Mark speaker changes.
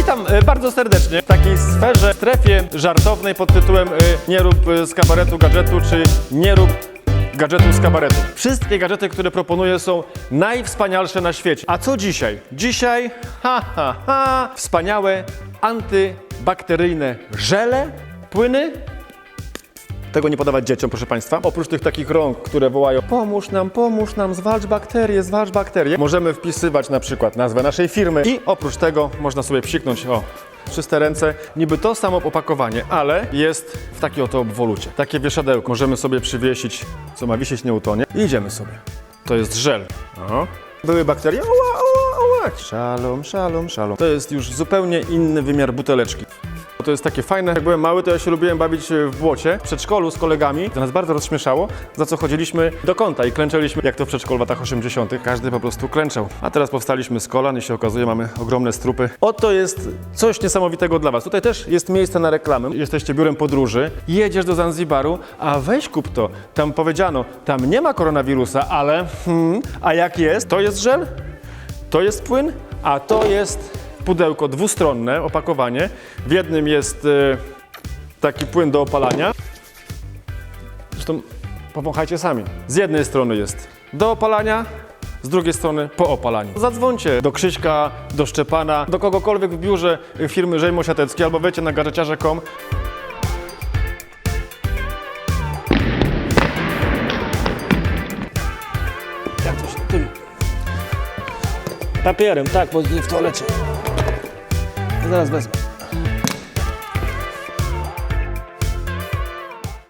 Speaker 1: Witam e, bardzo serdecznie w takiej sferze, strefie żartownej pod tytułem e, Nie rób e, z kabaretu gadżetu, czy Nie rób gadżetu z kabaretu. Wszystkie gadżety, które proponuję są najwspanialsze na świecie. A co dzisiaj? Dzisiaj, ha, ha, ha, wspaniałe antybakteryjne żele, płyny, tego nie podawać dzieciom, proszę Państwa. Oprócz tych takich rąk, które wołają pomóż nam, pomóż nam, zwalcz bakterie, zwalcz bakterie, możemy wpisywać na przykład nazwę naszej firmy i oprócz tego można sobie psiknąć, o, czyste ręce, niby to samo opakowanie, ale jest w takiej oto obwolucie. Takie wieszadełko możemy sobie przywiesić, co ma wisieć nie utonie i idziemy sobie. To jest żel. O. Były bakterie, oła, oła, oła. Szalom, szalom, szalom. To jest już zupełnie inny wymiar buteleczki. To jest takie fajne. Jak byłem mały, to ja się lubiłem bawić w błocie w przedszkolu z kolegami. To nas bardzo rozśmieszało, za co chodziliśmy do kąta i klęczeliśmy, jak to w przedszkolu w latach 80. Każdy po prostu klęczał. A teraz powstaliśmy z kolan i się okazuje, mamy ogromne strupy. Oto jest coś niesamowitego dla Was. Tutaj też jest miejsce na reklamę. Jesteście biurem podróży, jedziesz do Zanzibaru, a weź kup to. Tam powiedziano, tam nie ma koronawirusa, ale hmm, a jak jest? To jest żel? To jest płyn, a to jest pudełko dwustronne, opakowanie. W jednym jest e, taki płyn do opalania. Zresztą powąchajcie sami. Z jednej strony jest do opalania, z drugiej strony po opalaniu. Zadzwońcie do Krzyśka, do Szczepana, do kogokolwiek w biurze firmy Żejmo Siatecki albo wejdźcie na gadżeciarze.com. Jak to się tym Papierem, tak, bo w toalecie. Зараз візьмемо.